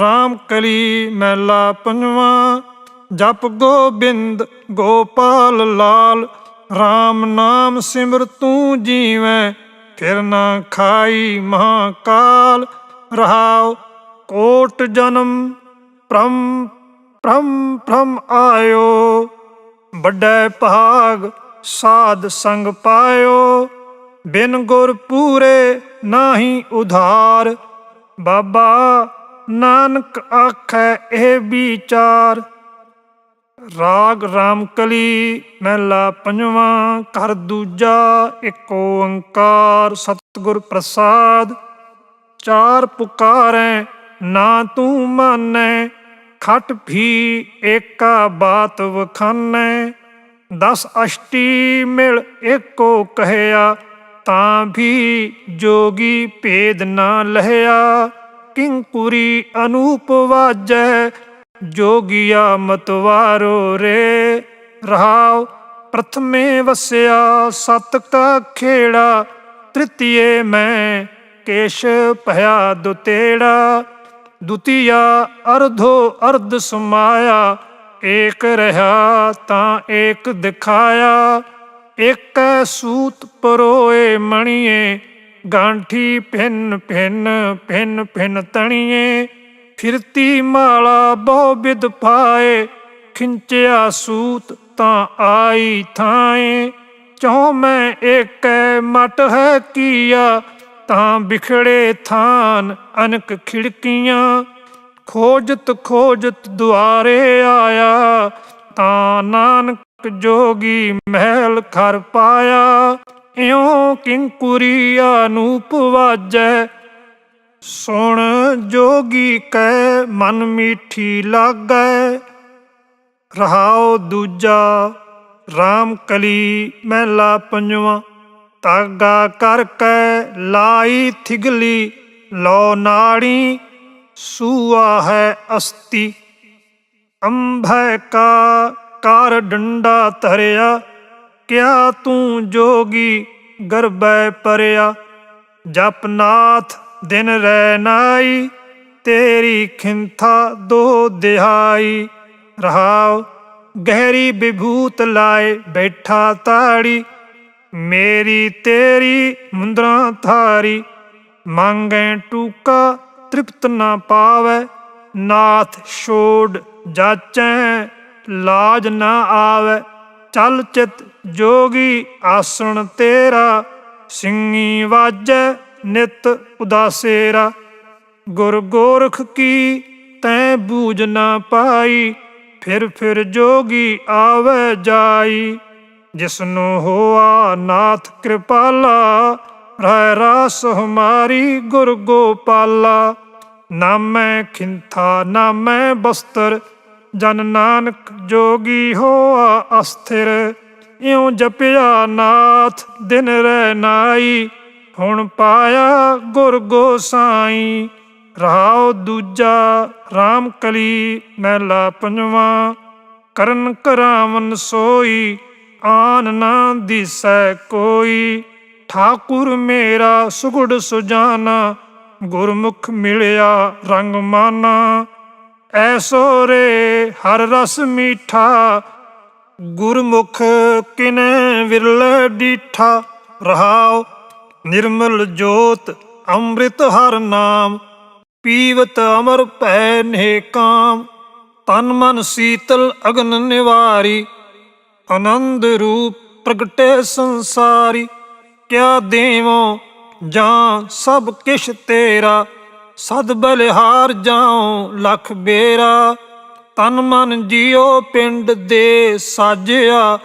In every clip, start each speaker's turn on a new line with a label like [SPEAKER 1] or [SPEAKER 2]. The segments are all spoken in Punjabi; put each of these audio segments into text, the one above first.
[SPEAKER 1] RAM ਕਲੀ ਮਹਿਲਾ ਪੰਜਵਾਂ, ਜਪ ਗੋਬਿੰਦ ਗੋਪਾਲ ਲਾਲ RAM ਨਾਮ ਸਿਮਰ ਤੂੰ ਜੀਵੈ, ਫਿਰ ਨਾ ਖਾਈ ਮਹਾਕਾਲ, ਰਹਾਉ ਕੋਟ ਜਨਮ ਪ੍ਰਮ ਪ੍ਰਮ ਪ੍ਰਮ ਆਇਓ, ਵੱਡੇ ਭਾਗ ਸਾਧ ਸੰਗ ਪਾਇਓ, ਬਿਨ ਗੁਰ ਪੂਰੇ ਨਾਹੀ ਉਧਾਰ, ਬਾਬਾ ਨਾਨਕ ਆਖੈ ਇਹ ਵਿਚਾਰ। ਰਾਗ ਰਾਮਕਲੀ ਮਹਿਲਾ ਪੰਜਵਾਂ, ਘਰ ਦੂਜਾ ਏਕ ਓੰਕਾਰ। ਸਤਿਗੁਰ ਪ੍ਰਸਾਦ, ਚਾਰ ਪੁਕਾਰੈ, ਨਾ ਤੂੰ ਮਾਨੈ, ਖਟ ਵੀ ਏਕਾ ਬਾਤ ਵਖਾਨੈ। ਦਸ ਅਸ਼ਟੀ ਮਿਲ ਏਕੋ ਕਹਿਆ, ਤਾਂ ਵੀ ਜੋਗੀ ਭੇਦ ਨਾ ਲਹਿਆ। ਕਿੰਕੁਰੀ ਅਨੂਪ ਵਾਜੈ, ਜੋਗੀਆ ਮਤਵਾਰੋ ਰੇ। ਰਹਾਉ ਪ੍ਰਥਮੇ ਵਸਿਆ ਸਤ ਕਾ ਖੇੜਾ, ਤ੍ਰਿਤੀਏ ਮੈਂ ਕੇਸ਼ ਭਇਆ ਦੁਤੇੜਾ। ਦੁਤੀਆ ਅਰਧੋ ਅਰਧ ਸਮਾਇਆ, ਏਕ ਰਹਾ ਤਾਂ ਏਕ ਦਿਖਾਇਆ। ਏਕ ਸੂਤ ਪਰੋਏ ਮਣੀਏ ਗਾਂਠੀ ਭਿੰਨ ਭਿੰਨ ਭਿੰਨ ਭਿੰਨ ਤਣੀਏ। ਫਿਰਤੀ ਮਾਲਾ ਬਹੁ ਬਿਦ ਪਾਏ, ਖਿੰਚਿਆ ਸੂਤ ਤਾਂ ਆਈ ਥਾਏ। ਚਉ ਮੈਂ ਏਕੈ ਮਟ ਹੈ ਕੀਆ, ਤਾਂ ਬਿਖੜੇ ਥਾਨ ਅਨਕ ਖਿੜਕੀਆਂ। ਖੋਜਤ ਖੋਜਤ ਦੁਆਰੇ ਆਇਆ, ਤਾਂ ਨਾਨਕ ਜੋਗੀ ਮਹਿਲ ਖਰ ਪਾਇਆ। ਇਉਂ ਕਿੰਕੁਰੀਆ ਨੂੰ ਵਾਜੈ ਸੁਣ ਜੋਗੀ ਕੈ, ਮਨ ਮੀਠੀ ਲਾਗੈ। ਰਹਾਉ ਦੂਜਾ RAM ਕਲੀ ਮਹਿਲਾ ਪੰਜਵਾਂ। ਤਾਗਾ ਕਰ ਕੈ, ਲਾਈ ਥਿਗਲੀ ਲੋ ਨਾੜੀ, ਸੂਆ ਹੈ ਅਸਤੀ। ਅੰਭੈ ਕਾ ਕਰ ਡੰਡਾ ਧਰਿਆ। ਕਿਆ ਤੂੰ ਜੋਗੀ ਗਰਬੈ ਪਰਿਆ? ਜਪਨਾਥ ਦਿਨ ਰਹਿ ਨਾਈ, ਤੇਰੀ ਖਿੰਥਾ ਦੋ ਦਿਹਾਈ। ਰਹਾਉ, ਗਹਿਰੀ ਵਿਭੂਤ ਲਾਏ ਬੈਠਾ ਤਾੜੀ। ਮੇਰੀ ਤੇਰੀ ਮੁੰਦਰਾ ਥਾਰੀ ਮੰਗੈ ਟੂਕਾ ਤ੍ਰਿਪਤ ਨਾ ਪਾਵੈ। ਨਾਥ ਛੋੜ ਜਾਚੈ, ਲਾਜ ਨਾ ਆਵੈ। ਚਲ ਚਿਤ ਜੋਗੀ ਆਸਣ ਤੇਰਾ ਸਿੰਘੀ ਵਾਜੈ ਨਿਤ ਉਦਾਸੇਰਾ। ਗੁਰ ਗੋਰਖ ਕੀ ਤੈ ਬੂਝ ਨਾ ਪਾਈ, ਫਿਰ ਫਿਰ ਜੋਗੀ ਆਵੈ ਜਾਈ। ਜਿਸਨੂੰ ਹੋਆ ਨਾਥ ਕਿਰਪਾਲਾ ਰਹਿ ਰਾਸ ਹਮਾਰੀ ਗੁਰ ਗੋਪਾਲਾ। ਨਾਮੈ ਖਿੰਥਾ, ਨਾਮੈ ਬਸਤਰ ਜਨ ਨਾਨਕ ਜੋਗੀ ਹੋਆ ਅਸਥਿਰ, ਇਉ ਜਪਿਆ ਨਾਥ ਦਿਨ ਰਹਿ ਨਾਈ, ਹੁਣ ਪਾਇਆ ਗੁਰ ਗੋਸਾਈ ਰਹਾਉ ਦੂਜਾ RAM ਕਲੀ ਮਹਿਲਾ ਪੰਜਵਾਂ, ਕਰਨ ਕਰਾਵਨ ਸੋਈ, ਆਨ ਨਾ ਦਿਸੈ ਕੋਈ, ਠਾਕੁਰ ਮੇਰਾ ਸੁਗੜ ਸੁਜਾਨਾ, ਗੁਰਮੁਖ ਮਿਲਿਆ ਰੰਗ ਮਾਨਾ ਐਸੋ ਰੇ ਹਰ ਰਸ ਮੀਠਾ, ਗੁਰਮੁਖ ਕਿਨੇ ਵਿਰਲੇ ਡੀਠਾ। ਰਹਾਉ ਨਿਰਮਲ ਜੋਤ ਅੰਮ੍ਰਿਤ ਹਰ ਨਾਮ, ਪੀਵਤ ਅਮਰ ਭੈ ਨੇਕਾਮ ਤਨ ਮਨ ਸੀਤਲ ਅਗਨ ਨਿਵਾਰੀ, ਆਨੰਦ ਰੂਪ ਪ੍ਰਗਟੇ ਸੰਸਾਰੀ। ਕਿਆ ਦੇਵੋ ਜਾਂ ਸਭ ਕਿਛ ਤੇਰਾ ਸਦ ਬਲਿਹਾਰ ਜਾਉ, ਲਖ ਬੇਰਾ। ਤਨ ਮਨ ਜੀਉ, ਪਿੰਡ ਦੇ ਸਾਜਿਆ।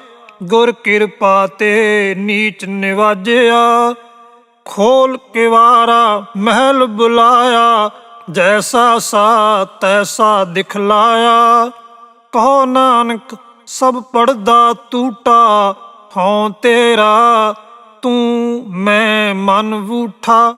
[SPEAKER 1] ਗੁਰ ਕਿਰਪਾ ਤੇ ਨੀਚ ਨਿਵਾਜਿਆ। ਖੋਲ ਕਿਵਾਰਾ, ਮਹਿਲ ਬੁਲਾਇਆ। ਜੈਸਾ ਸਾ, ਤੈਸਾ ਦਿਖਲਾਇਆ। ਕਹੋ ਨਾਨਕ, ਸਭ ਪੜਦਾ ਟੂਟਾ ਹਉ ਤੇਰਾ, ਤੂੰ ਮੈਂ ਮਨ ਵੂਠਾ।